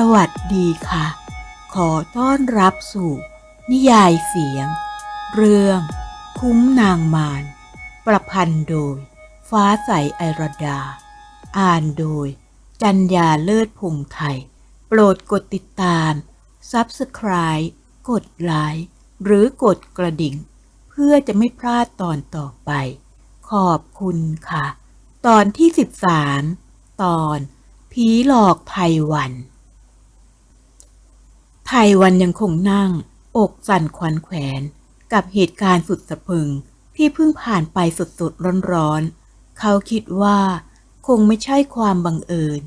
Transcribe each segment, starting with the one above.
สวัสดีค่ะ ขอต้อนรับสู่ นิยายเสียง เรื่อง คุ้มนางมาร ประพันธ์โดย ฟ้าใสไอรดา อ่านโดย จัญญาเลิศพงไทย โปรดกดติดตาม Subscribe กดไลค์หรือกดกระดิ่ง เพื่อจะไม่พลาดตอนต่อไป ขอบคุณค่ะ ตอนที่ 13 ตอน ผีหลอกไทยวัน ไทยวันยังคงนั่ง อกสั่นขวัญแขวน กับเหตุการณ์สุดสะพึงที่เพิ่งผ่านไปสดๆร้อนๆ เขาคิดว่าคงไม่ใช่ความบังเอิญ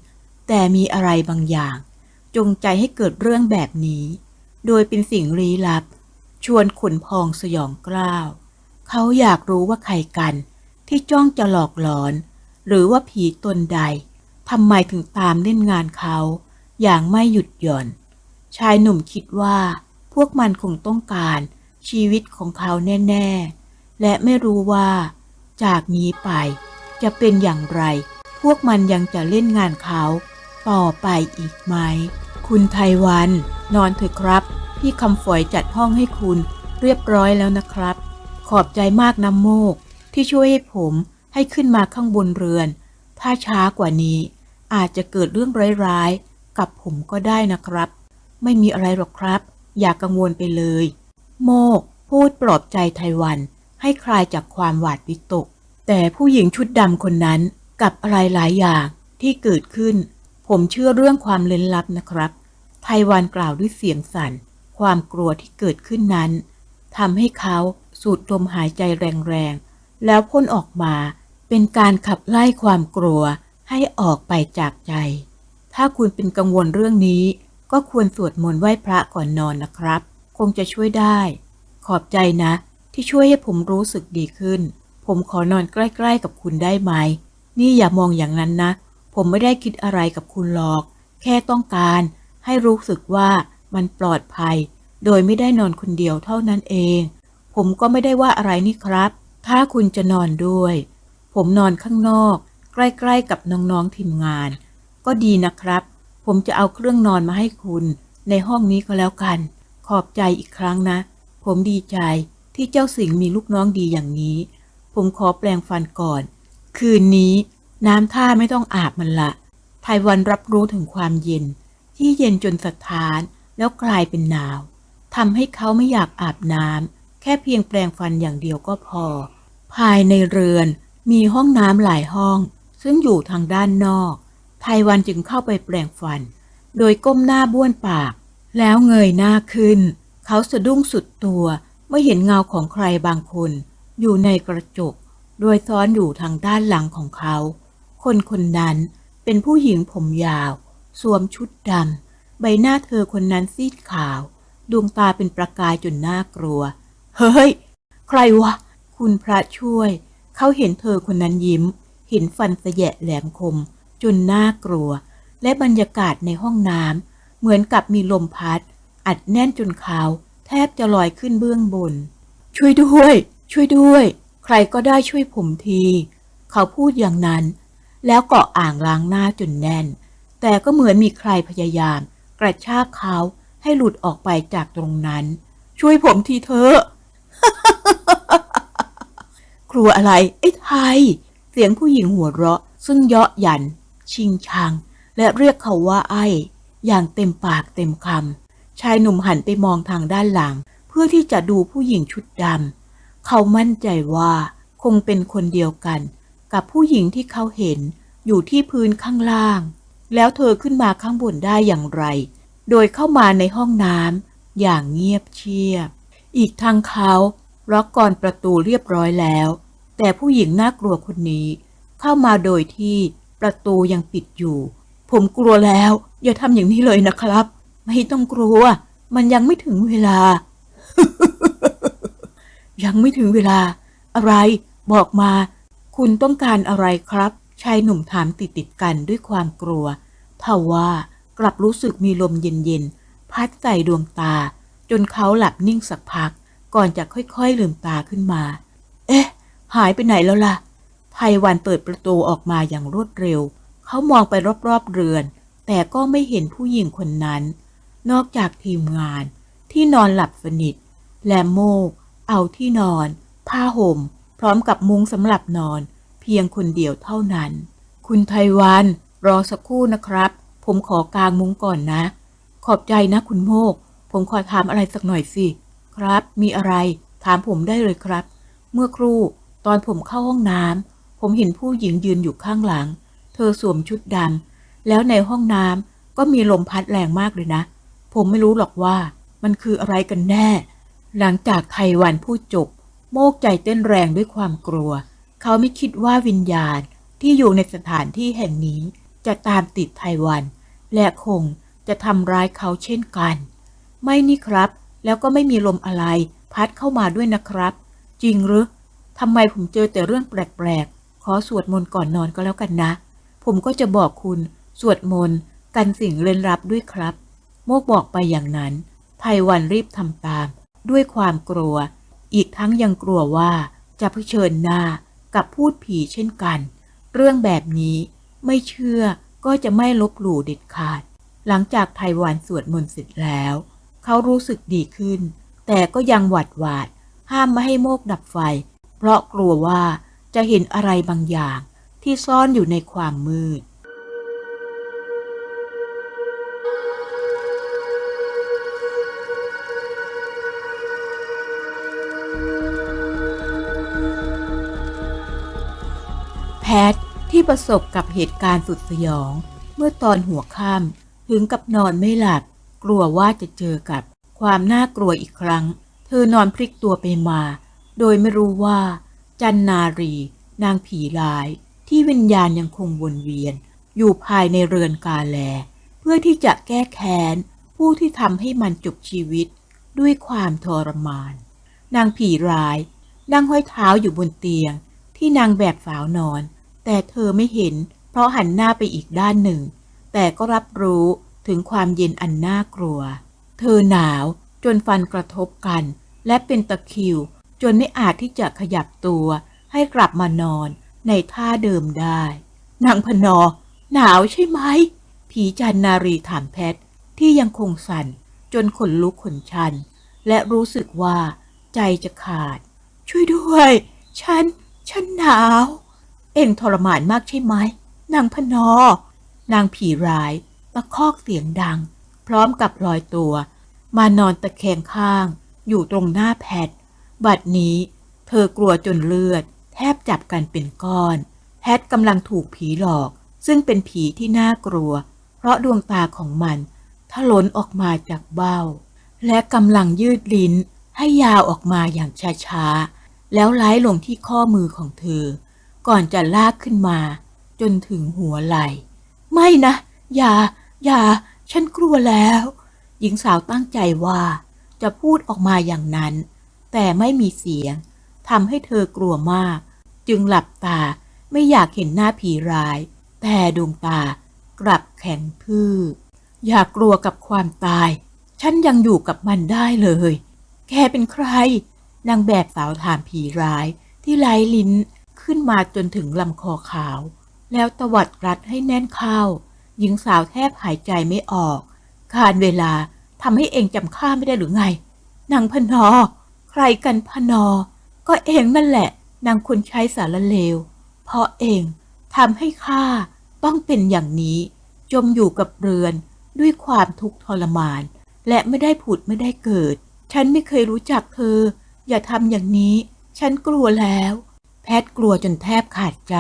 แต่มีอะไรบางอย่าง จงใจให้เกิดเรื่องแบบนี้ โดยเป็นสิ่งลี้ลับ ชวนขนพองสยองกล้าว เขาอยากรู้ว่าใครกัน ที่จ้องจะหลอกหลอน หรือว่าผีตนใดทำไมถึงตามเล่นงานเขา อย่างไม่หยุดหย่อน ชายหนุ่มคิดว่า พวกมันคงต้องการชีวิตของเขาแน่ ๆ และไม่รู้ว่า จากนี้ไปจะเป็นอย่างไร พวกมันยังจะเล่นงานเขา ต่อไปอีกไหม คุณไทวัน นอนเถอะครับ พี่คำฝอยจัดห้องให้คุณเรียบร้อยแล้วนะครับ ขอบใจมากน้ำโมก ที่ช่วยให้ผมให้ขึ้นมาข้างบนเรือน ถ้าช้ากว่านี้ อาจจะเกิดเรื่องร้ายๆ กับผมก็ได้นะครับ ไม่มีอะไรหรอกครับ อย่ากกังวลไปเลย โมก พูดปลอบใจไทวัน ให้คลายจากความหวาดวิตก แต่ผู้หญิงชุดดำคนนั้นกับอะไรหลายอย่างที่เกิดขึ้น ผมเชื่อเรื่องความล้นลับนะครับ ไทวันกล่าวด้วยเสียงสั่น ความกลัวที่เกิดขึ้นนั้นทำให้เขาสูดลมหายใจแรงๆ แล้วพ่นออกมาเป็นการขับไล่ความกลัวให้ออกไปจากใจ ถ้าคุณเป็นกังวลเรื่องนี้ ก็ควรสวดมนต์ไหว้พระก่อนนอนนะครับ คงจะช่วยได้ ขอบใจนะ ที่ช่วยให้ผมรู้สึกดีขึ้น ผมขอนอนใกล้ ๆ กับคุณได้ไหม นี่อย่ามองอย่างนั้นนะ ผมไม่ได้คิดอะไรกับคุณหรอก แค่ต้องการให้รู้สึกว่ามันปลอดภัย โดยไม่ได้นอนคนเดียวเท่านั้นเอง ผมก็ไม่ได้ว่าอะไรนี่ครับ ถ้าคุณจะนอนด้วย ผมนอนข้างนอก ใกล้ ๆ กับน้อง ๆ ทีมงาน ก็ดีนะครับ ผมจะเอาเครื่องนอนมาให้คุณ ในห้องนี้ก็แล้วกัน ขอบใจอีกครั้งนะ ผมดีใจที่เจ้าสิงห์มีลูกน้องดีอย่างนี้ ผมขอแปลงฟันก่อน คืนนี้น้ำท่าไม่ต้องอาบมันละ ไทวันรับรู้ถึงความเย็น ที่เย็นจนสะท้านแล้วกลายเป็นหนาวทำให้เขาไม่อยากอาบน้ำแค่เพียงแปลงฟันอย่างเดียวก็พอ ภายในเรือนมีห้องน้ำหลายห้อง ซึ่งอยู่ทางด้านนอก ไทวันจึงเข้าไปแปลงฟัน โดยก้มหน้าบ้วนปาก แล้วเงยหน้าขึ้น เขาสะดุ้งสุดตัวเมื่อเห็นเงาของใครบางคน อยู่ในกระจก โดยซ้อนอยู่ทางด้านหลังของเขา คนคนนั้นเป็นผู้หญิงผมยาว สวมชุดดำ ใบหน้าเธอคนนั้นซีดขาว ดวงตาเป็นประกายจนน่ากลัว เฮ้ย ใครวะ คุณพระช่วย เขาเห็นเธอคนนั้นยิ้ม เห็นฟันสแยะแหลมคม จนน่ากลัว และบรรยากาศในห้องน้ำเหมือนกับมีลมพัด อัดแน่นจนเขาแทบจะลอยขึ้นเบื้องบน ช่วยด้วย ช่วยด้วย ใครก็ได้ช่วยผมที เขาพูดอย่างนั้น แล้วเกาะอ่างล้างหน้าจนแน่น แต่ก็เหมือนมีใครพยายาม กระชากเขาให้หลุดออกไปจากตรงนั้น ช่วยผมทีเถอะกลัวอะไรไอ้ไทย เสียงผู้หญิงหัวเราะ ซึ่งเยาะหยัน ชิงชัง และเรียกเขาว่าไอ้ อย่างเต็มปากเต็มคำชายหนุ่มหันไปมองทางด้านหลัง เพื่อที่จะดูผู้หญิงชุดดำเขามั่นใจว่าคงเป็นคนเดียวกัน กับผู้หญิงที่เขาเห็นอยู่ที่พื้นข้างล่าง แล้วเธอขึ้นมาข้างบนได้อย่างไร โดยเข้ามาในห้องน้ำอย่างเงียบเชียบ อีกทางเขาล็อกกรอนประตูเรียบร้อยแล้ว แต่ผู้หญิงน่ากลัวคนนี้ เข้ามาโดยที่ ประตูยังปิดอยู่ ผมกลัวแล้ว อย่าทำอย่างนี้เลยนะครับ ไม่ต้องกลัว มันยังไม่ถึงเวลา ยังไม่ถึงเวลา อะไร บอกมา คุณต้องการอะไรครับ ชายหนุ่มถามติดติดกันด้วยความกลัวทว่ากลับรู้สึกมีลมเย็นๆ พัดใส่ดวงตา จนเขาหลับนิ่งสักพัก ก่อนจะค่อยๆลืมตาขึ้นมา เอ๊ะ หายไปไหนแล้วล่ะ ไทวันเปิดประตูออกมาอย่างรวดเร็ว เขามองไปรอบๆเรือน แต่ก็ไม่เห็นผู้หญิงคนนั้น นอกจากทีมงานที่นอนหลับสนิท และโมก เอาที่นอน ผ้าห่ม พร้อมกับมุ้งสำหรับนอน เพียงคนเดียวเท่านั้น คุณไทวันรอสักครู่นะครับ ผมขอกางมุ้งก่อนนะ ขอบใจนะคุณโมก ผมขอถามอะไรสักหน่อยสิ ครับ มีอะไร ถามผมได้เลยครับ เมื่อครู่ตอนผมเข้าห้องน้ำ ผมเห็นผู้หญิงยืนอยู่ข้างหลัง เธอสวมชุดดำแล้วในห้องน้ำก็มีลมพัดแรงมากเลยนะ ผมไม่รู้หรอกว่ามันคืออะไรกันแน่ หลังจากไทวันพูดจบ โมกใจเต้นแรงด้วยความกลัว เขาไม่คิดว่าวิญญาณที่อยู่ในสถานที่แห่งนี้ จะตามติดไทวัน และคงจะทำร้ายเขาเช่นกัน ไม่นี่ครับ แล้วก็ไม่มีลมอะไร พัดเข้ามาด้วยนะครับ จริงหรือทำไมผมเจอแต่เรื่องแปลกๆ อสวดมนต์ก่อนนอนก็แล้วกันนะ ผมก็จะบอกคุณสวดมนต์กันสิ่งเร้นลับด้วยครับ โมกบอกไปอย่างนั้นไทวันรีบทำตาม ด้วยความกลัว อีกทั้งยังกลัวว่าจะเผชิญหน้ากับพูดผีเช่นกัน เรื่องแบบนี้ไม่เชื่อก็จะไม่ลบหลู่เด็ดขาด หลังจากไทวันสวดมนต์เสร็จแล้ว เขารู้สึกดีขึ้น แต่ก็ยังหวัดหวาด ห้ามไม่ให้โมกดับไฟ เพราะกลัวว่า จะเห็นอะไรบางอย่างที่ซ่อนอยู่ในความมืด แพทที่ประสบกับเหตุการณ์สุดสยอง เมื่อตอนหัวค่ำถึงกับนอนไม่หลับ กลัวว่าจะเจอกับความน่ากลัวอีกครั้ง เธอนอนพลิกตัวไปมา โดยไม่รู้ว่า จันนารี นางผีร้าย ที่วิญญาณยังคงวนเวียน อยู่ภายในเรือนกาแล เพื่อที่จะแก้แค้น ผู้ที่ทำให้มันจบชีวิต ด้วยความทรมาน นางผีร้าย นั่งห้อยเท้าอยู่บนเตียง ที่นางแบบสาวนอน แต่เธอไม่เห็น เพราะหันหน้าไปอีกด้านหนึ่ง แต่ก็รับรู้ถึงความเย็นอันน่ากลัว เธอหนาวจนฟันกระทบกัน และเป็นตะคิว จนไม่อาจที่จะขยับตัว ให้กลับมานอนในท่าเดิมได้ นางพนอ หนาวใช่ไหม ผีจันนารีถามแพทย์ที่ยังคงสั่น จนขนลุกขนชัน และรู้สึกว่า ใจจะขาด ช่วยด้วย ฉัน ฉันหนาว เอ็งทรมานมากใช่ไหม นางพนอ นางผีร้ายตะคอกเสียงดัง พร้อมกับลอยตัว มานอนตะแคงข้าง อยู่ตรงหน้าแพท บัดนี้เธอกลัวจนเลือด แทบจับกันเป็นก้อนแพทกำลังถูกผีหลอก ซึ่งเป็นผีที่น่ากลัว เพราะดวงตาของมันถลนออกมาจากเบ้า และกำลังยืดลิ้นให้ยาวออกมาอย่างช้าๆ แล้วไล้ลงที่ข้อมือของเธอ ก่อนจะลากขึ้นมา จนถึงหัวไหล่ ไม่นะ อย่า อย่า ฉันกลัวแล้ว หญิงสาวตั้งใจว่าจะพูดออกมาอย่างนั้น แต่ไม่มีเสียงทำให้เธอกลัวมาก จึงหลับตาไม่อยากเห็นหน้าผีร้าย แต่ดวงตากลับแข็งทื่ออย่ากลัวกับความตาย ฉันยังอยู่กับมันได้เลย แกเป็นใคร นางแบบสาวถามผีร้ายที่ไร้ลิ้นขึ้นมาจนถึงลำคอขาว แล้วตวัดรัดให้แน่นเข้า หญิงสาวแทบหายใจไม่ออก การเวลาทำให้เองจำข้าไม่ได้หรือไง นางพนอ รกันพนอ ก็เองนั่นแหละ นางคนใช้สารเลว เพราะเองทำให้ข้าต้องเป็นอย่างนี้ จมอยู่กับเรือนด้วยความทุกข์ทรมาน และไม่ได้ผุดไม่ได้เกิด ฉันไม่เคยรู้จักเธอ อย่าทำอย่างนี้ ฉันกลัวแล้ว แพทย์กลัวจนแทบขาดใจ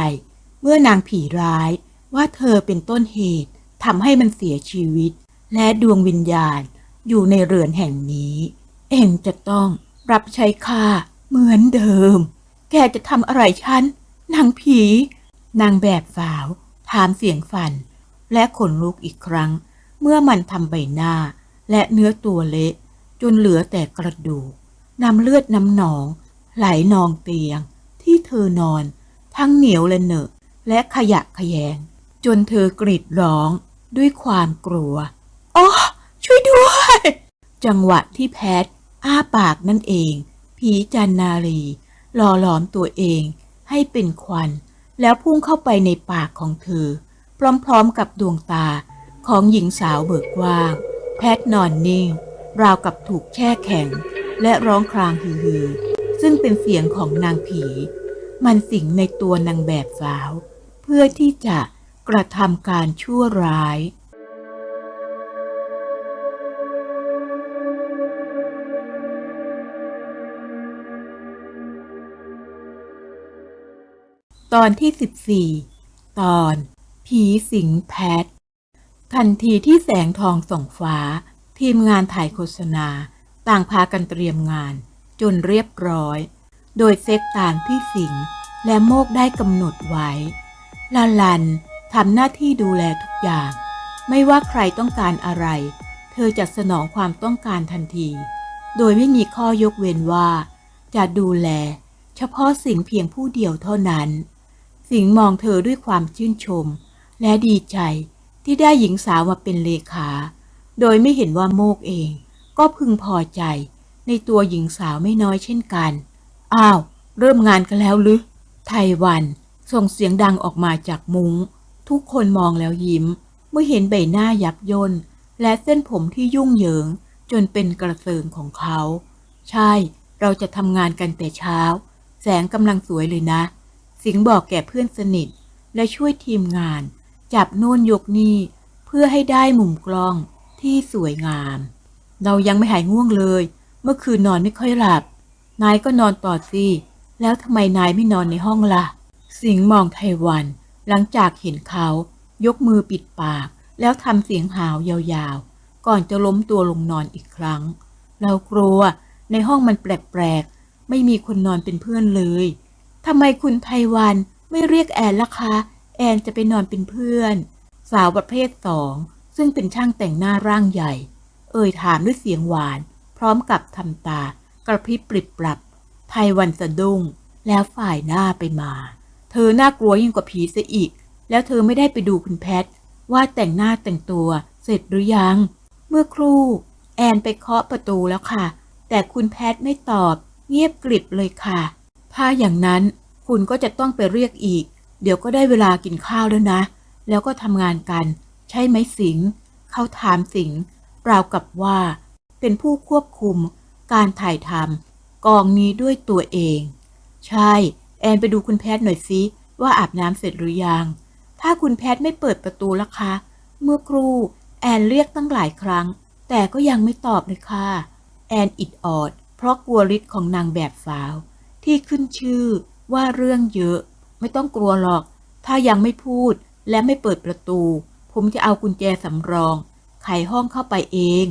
เมื่อนางผีร้ายว่าเธอเป็นต้นเหตุทำให้มันเสียชีวิต และดวงวิญญาณอยู่ในเรือนแห่งนี้ เองจะต้อง รับใช้ข้าเหมือนเดิม แกจะทำอะไรฉันนางผี นางแบบสาว ถามเสียงฟัน และขนลุกอีกครั้ง เมื่อมันทำใบหน้า และเนื้อตัวเละจนเหลือแต่กระดูกน้ำเลือดน้ำหนอง ไหลนองเตียง ที่เธอนอน ทั้งเหนียวและเหนอะ และขยะขยง จนเธอกรีดร้องด้วยความกลัวอ๋อช่วยด้วย จังหวะที่แพท อ้าปากนั่นเอง ผีจันนารีหล่อหลอมตัวเองให้เป็นควัน แล้วพุ่งเข้าไปในปากของเธอ พร้อมๆกับดวงตาของหญิงสาวเบิกกว้าง แพทนอนนิ่ง ราวกับถูกแช่แข็ง และร้องครางฮือซึ่งเป็นเสียงของนางผี มันสิงในตัวนางแบบสาว เพื่อที่จะกระทำการชั่วร้าย ตอนที่ 14 ตอน ผีสิงแพท ทันทีที่แสงทองส่องฟ้า ทีมงานถ่ายโฆษณา ต่างพากันเตรียมงาน จนเรียบร้อย โดยเซตตามที่สิงและโมกได้กำหนดไว้ ลาลันทำหน้าที่ดูแลทุกอย่าง ไม่ว่าใครต้องการอะไร เธอจะสนองความต้องการทันที โดยไม่มีข้อยกเว้นว่า จะดูแล เฉพาะสิ่งเพียงผู้เดียวเท่านั้น สิงห์มองเธอด้วยความชื่นชม และดีใจที่ได้หญิงสาวมาเป็นเลขา โดยไม่เห็นว่าโมกเอง ก็พึงพอใจ ในตัวหญิงสาวไม่น้อยเช่นกัน อ้าว เริ่มงานกันแล้วหรือ ไทวันส่งเสียงดังออกมาจากมุง้ง ทุกคนมองแล้วยิ้ม เมื่อเห็นใบหน้ายับย่นและเส้นผมที่ยุ่งเหยิง จนเป็นกระเซิงของเขา ใช่ เราจะทำงานกันแต่เช้า แสงกำลังสวยเลยนะ สิงห์บอกแก่เพื่อนสนิท และช่วยทีมงาน จับโน่นยกนี่เพื่อให้ได้มุมกล้องที่สวยงาม เรายังไม่หายง่วงเลย เมื่อคืนนอนไม่ค่อยหลับ นายก็นอนต่อสิแล้วทำไมนายไม่นอนในห้องล่ะ สิงห์มองไทวัน หลังจากเห็นเขายกมือปิดปาก แล้วทำเสียงหาวยาวๆ ก่อนจะล้มตัวลงนอนอีกครั้ง เรากลัวในห้องมันแปลกๆ ไม่มีคนนอนเป็นเพื่อนเลย ทำไมคุณไทวันไม่เรียกแอนล่ะคะ แอนจะไปนอนเป็นเพื่อน สาวประเภทสอง ซึ่งเป็นช่างแต่งหน้าร่างใหญ่ เอ่ยถามด้วยเสียงหวาน พร้อมกับทำตา กระพริบปริบปรับไทวันสะดุ้ง แล้วฝ่ายหน้าไปมา เธอน่ากลัวยิ่งกว่าผีเสียอีก แล้วเธอไม่ได้ไปดูคุณแพทว่าแต่งหน้าแต่งตัวเสร็จหรือยัง เมื่อครู่ แอนไปเคาะประตูแล้วค่ะ แต่คุณแพทไม่ตอบ เงียบกริบเลยค่ะ ถ้าอย่างนั้นคุณก็จะต้องไปเรียกอีก เดี๋ยวก็ได้เวลากินข้าวแล้วนะ แล้วก็ทำงานกัน ใช่ไหมสิงห์เขาถามสิงห์ราวกับว่า เป็นผู้ควบคุมการถ่ายทำกองนี้ด้วยตัวเอง ใช่ แอนไปดูคุณแพทย์หน่อยสิว่าอาบน้ำเสร็จหรือยัง ถ้าคุณแพทย์ไม่เปิดประตูละคะ เมื่อครู่แอนเรียกตั้งหลายครั้ง แต่ก็ยังไม่ตอบเลยค่ะ แอนอิดออด เพราะกลัวฤทธิ์ของนางแบบสาว ที่ขึ้นชื่อว่าเรื่องเยอะ ไม่ต้องกลัวหรอก ถ้ายังไม่พูดและไม่เปิดประตู ผมจะเอากุญแจสำรอง ไขห้องเข้าไปเอง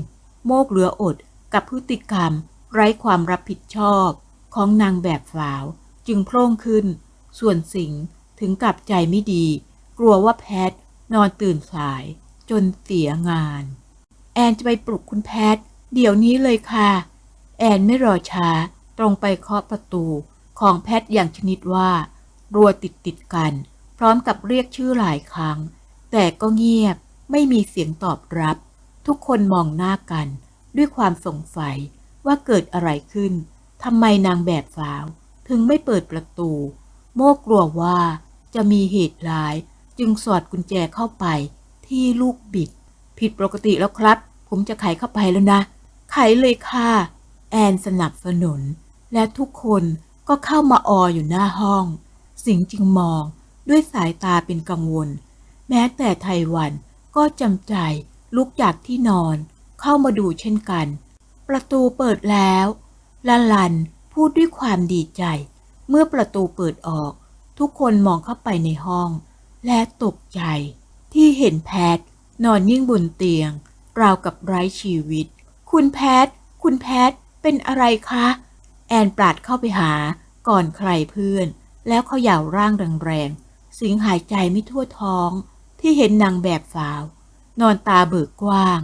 โมกเหลืออดกับพฤติกรรม ไร้ความรับผิดชอบของนางแบบสาว จึงโพร่งขึ้น ส่วนสิงถึงกับใจไม่ดี กลัวว่าแพทนอนตื่นสาย จนเสียงาน แอนจะไปปลุกคุณแพทเดี๋ยวนี้เลยค่ะ แอนไม่รอช้า ตรงไปเคาะประตูของแพทย์อย่างชนิดว่า รัวติดติดกัน พร้อมกับเรียกชื่อหลายครั้ง แต่ก็เงียบไม่มีเสียงตอบรับ ทุกคนมองหน้ากัน ด้วยความสงสัยว่าเกิดอะไรขึ้นทำไมนางแบบสาว ถึงไม่เปิดประตู โมกลัวว่าจะมีเหตุร้าย จึงสอดกุญแจเข้าไปที่ลูกบิด ผิดปกติแล้วครับ ผมจะไขเข้าไปแล้วนะ ไขเลยค่ะ แอนสนับสนุน และทุกคนก็เข้ามาอออยู่หน้าห้อง สิงห์จึงมองด้วยสายตาเป็นกังวล แม้แต่ไทวันก็จำใจลุกจากที่นอน เข้ามาดูเช่นกัน ประตูเปิดแล้วลาลันพูดด้วยความดีใจ เมื่อประตูเปิดออก ทุกคนมองเข้าไปในห้อง และตกใจ ที่เห็นแพทนอนยิ่งบนเตียง ราวกับไร้ชีวิต คุณแพท คุณแพท เป็นอะไรคะ แอนปราดเข้าไปหาก่อนใครเพื่อน แล้วเขาหย่าร่างแรงๆ สิงหายใจไม่ทั่วท้องที่เห็นนางแบบสาว นอนตาเบิกกว้าง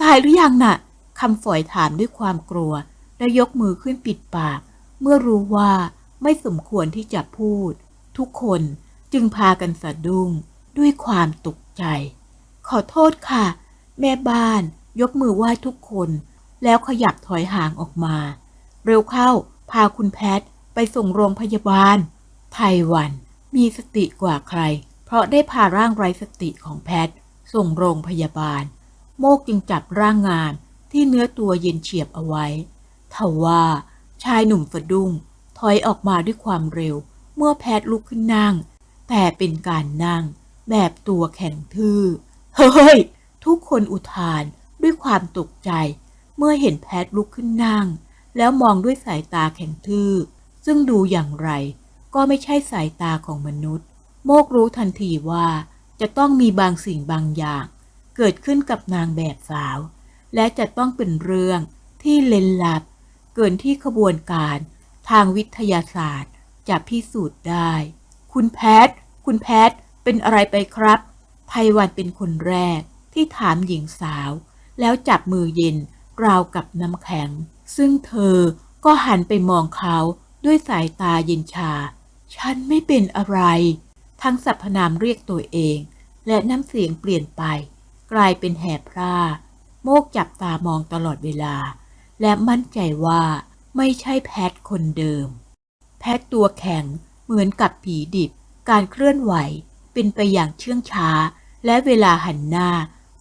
ตายหรือยังน่ะคำฝอยถามด้วยความกลัว และยกมือขึ้นปิดปาก เมื่อรู้ว่าไม่สมควรที่จะพูด ทุกคนจึงพากันสะดุ้งด้วยความตกใจ ขอโทษค่ะ แม่บ้านยกมือไหว้ทุกคน แล้วขยับถอยห่างออกมา เร็วเข้า พาคุณแพทไปส่งโรงพยาบาล ไทวันมีสติกว่าใคร เพราะได้พาร่างไร้สติของแพทส่งโรงพยาบาล โมกจึงจับร่างงามที่เนื้อตัวเย็นเฉียบเอาไว้ทว่าชายหนุ่มสะดุ้งถอยออกมาด้วยความเร็ว เมื่อแพทย์ลุกขึ้นนั่ง แต่เป็นการนั่ง แบบตัวแข็งทื่อ เฮ้ย ทุกคนอุทานด้วยความตกใจ เมื่อเห็นแพทย์ลุกขึ้นนั่ง แล้วมองด้วยสายตาแข็งทื่อ ซึ่งดูอย่างไร ก็ไม่ใช่สายตาของมนุษย์ โมกรู้ทันทีว่าจะต้องมีบางสิ่งบางอย่าง เกิดขึ้นกับนางแบบสาว และจะต้องเป็นเรื่องที่เล่นลับ เกินที่ขบวนการทางวิทยาศาสตร์จะพิสูจน์ได้ คุณแพทย์คุณแพทย์เป็นอะไรไปครับ ไพวันเป็นคนแรกที่ถามหญิงสาว แล้วจับมือเย็นราวกับน้ำแข็ง ซึ่งเธอก็หันไปมองเขาด้วยสายตาเย็นชา ฉันไม่เป็นอะไร ทั้งสรรพนามเรียกตัวเอง และน้ำเสียงเปลี่ยนไป กลายเป็นแหบพร่า โมกจับตามองตลอดเวลา และมั่นใจว่าไม่ใช่แพทคนเดิม แพทตัวแข็งเหมือนกับผีดิบ การเคลื่อนไหวเป็นไปอย่างเชื่องช้า และเวลาหันหน้า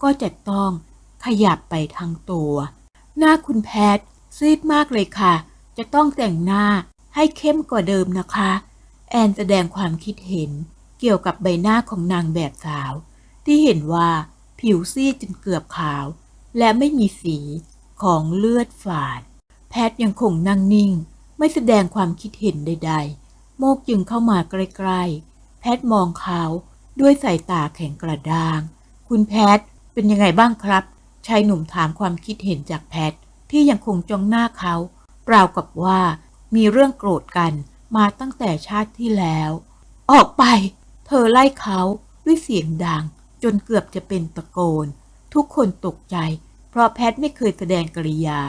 ก็จะต้องขยับไปทั้งตัว หน้าคุณแพท ซีดมากเลยค่ะ จะต้องแต่งหน้าให้เข้มกว่าเดิมนะคะ แอนแสดงความคิดเห็นเกี่ยวกับใบหน้าของนางแบบสาว ที่เห็นว่าผิวซีดจนเกือบขาว และไม่มีสีของเลือดฝาด แพทยังคงนั่งนิ่ง ไม่แสดงความคิดเห็นใด ๆ โมกจึงเข้ามาใกล้ๆ แพทมองเขาด้วยสายตาแข็งกระด้าง คุณแพทเป็นยังไงบ้างครับชายหนุ่มถามความคิดเห็นจากแพท ที่ยังคงจ้องหน้าเขาเปล่าวกับว่ามีเรื่องโกรธกันมาตั้งแต่ชาติที่แล้ว ออกไป เธอไล่เขาด้วยเสียงดัง จนเกือบจะเป็นตะโกน ทุกคนตกใจ เพราะแพทไม่เคยแสดงกริยา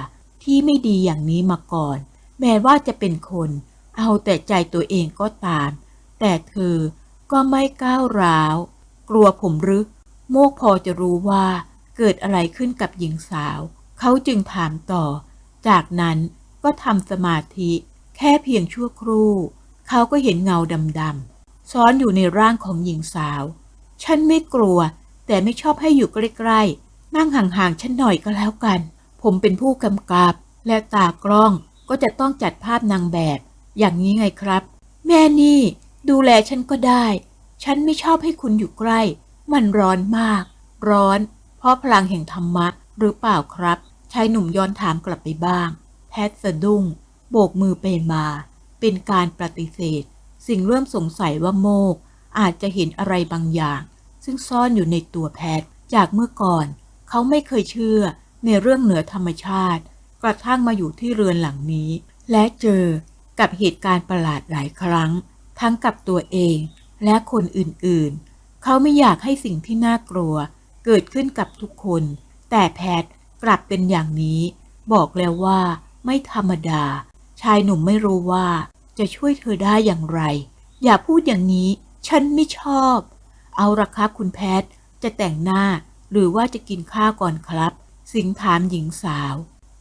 ที่ไม่ดีอย่างนี้มาก่อน แม้ว่าจะเป็นคน เอาแต่ใจตัวเองก็ตาม แต่เธอก็ไม่ก้าวร้าว กลัวผมหรือโมกพอจะรู้ว่าเกิดอะไรขึ้นกับหญิงสาว เขาจึงถามต่อ จากนั้นก็ทำสมาธิแค่เพียงชั่วครู่ เขาก็เห็นเงาดำๆซ้อนอยู่ในร่างของหญิงสาว ฉันไม่กลัว แต่ไม่ชอบให้อยู่ใกล้ๆ นั่งห่างๆ ฉันหน่อยก็แล้วกัน ผมเป็นผู้กำกับ และตากล้องก็จะต้องจัดภาพนางแบบ อย่างนี้ไงครับ แม่นี่ดูแลฉันก็ได้ ฉันไม่ชอบให้คุณอยู่ใกล้ มันร้อนมาก ร้อน เพราะพลังแห่งธรรมะ หรือเปล่าครับชายหนุ่มย้อนถามกลับไปบ้าง แพทสะดุ้ง โบกมือไปมา เป็นการปฏิเสธ สิ่งเริ่มสงสัยว่าโมก อาจจะเห็นอะไรบางอย่าง ซึ่งซ่อนอยู่ในตัวแพทจากเมื่อก่อน เขาไม่เคยเชื่อในเรื่องเหนือธรรมชาติ กระทั่งมาอยู่ที่เรือนหลังนี้ และเจอกับเหตุการณ์ประหลาดหลายครั้ง ทั้งกับตัวเองและคนอื่นๆ เขาไม่อยากให้สิ่งที่น่ากลัว เกิดขึ้นกับทุกคน แต่แพทกลับเป็นอย่างนี้ บอกแล้วว่าไม่ธรรมดา ชายหนุ่มไม่รู้ว่าจะช่วยเธอได้อย่างไร อย่าพูดอย่างนี้ ฉันไม่ชอบ เอาละครับคุณแพทจะแต่งหน้าหรือว่าจะกินข้าวก่อนครับ สิงถามหญิงสาว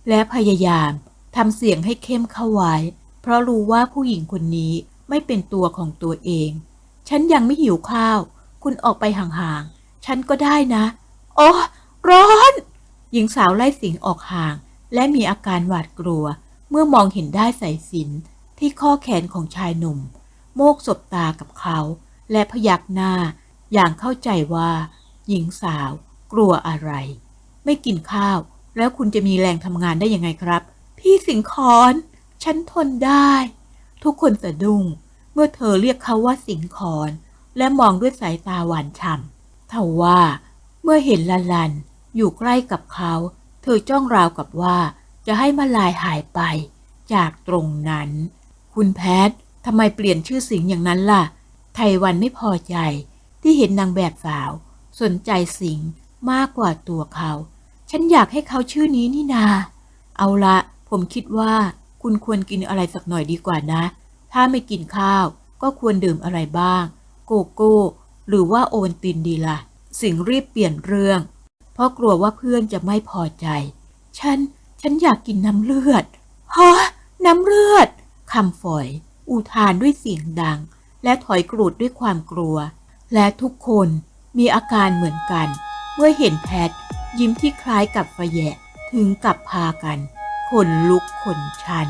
และพยายามทำเสียงให้เข้มเข้าไว้ เพราะรู้ว่าผู้หญิงคนนี้ไม่เป็นตัวของตัวเอง ฉันยังไม่หิวข้าว คุณออกไปห่างๆ ฉันก็ได้นะ โอ้ ร้อน หญิงสาวไล่สิงห์ออกห่าง และมีอาการหวาดกลัว เมื่อมองเห็นได้สายสินที่ข้อแขนของชายหนุ่ม โมกสบตากับเขา และพยักหน้า อย่างเข้าใจว่า หญิงสาว กลัวอะไร ไม่กินข้าว แล้วคุณจะมีแรงทำงานได้ยังไงครับ พี่สิงคอนฉันทนได้ ทุกคนสะดุ้งเมื่อเธอเรียกเขาว่าสิงคอนและมองด้วยสายตาหวานฉ่ำทว่าเมื่อเห็นลันลัน อยู่ใกล้กับเขา เธอจ้องราวกับว่า จะให้มาลายหายไป จากตรงนั้น คุณแพททำไมเปลี่ยนชื่อสิงอย่างนั้นล่ะ ไทวันไม่พอใจที่เห็นนางแบบสาว สนใจสิงมากกว่าตัวเขา ฉันอยากให้เขาชื่อนี้นี่นา เอาละผมคิดว่าคุณควรกินอะไรสักหน่อยดีกว่านะ ถ้าไม่กินข้าวก็ควรดื่มอะไรบ้าง โกโก้ หรือว่าโอวัลตินดีละ่ะ สิงรีบเปลี่ยนเรื่อง เพราะกลัวว่าเพื่อนจะไม่พอใจ ฉัน ฉันอยากกินน้ำเลือดฮะน้ำเลือดคำฝอย อุทานด้วยเสียงดัง และถอยกรูดด้วยความกลัว และทุกคนมีอาการเหมือนกัน เมื่อเห็นแพท ยิ้มที่คล้ายกับฟะแยะถึงกับพากันขนลุกขนชัน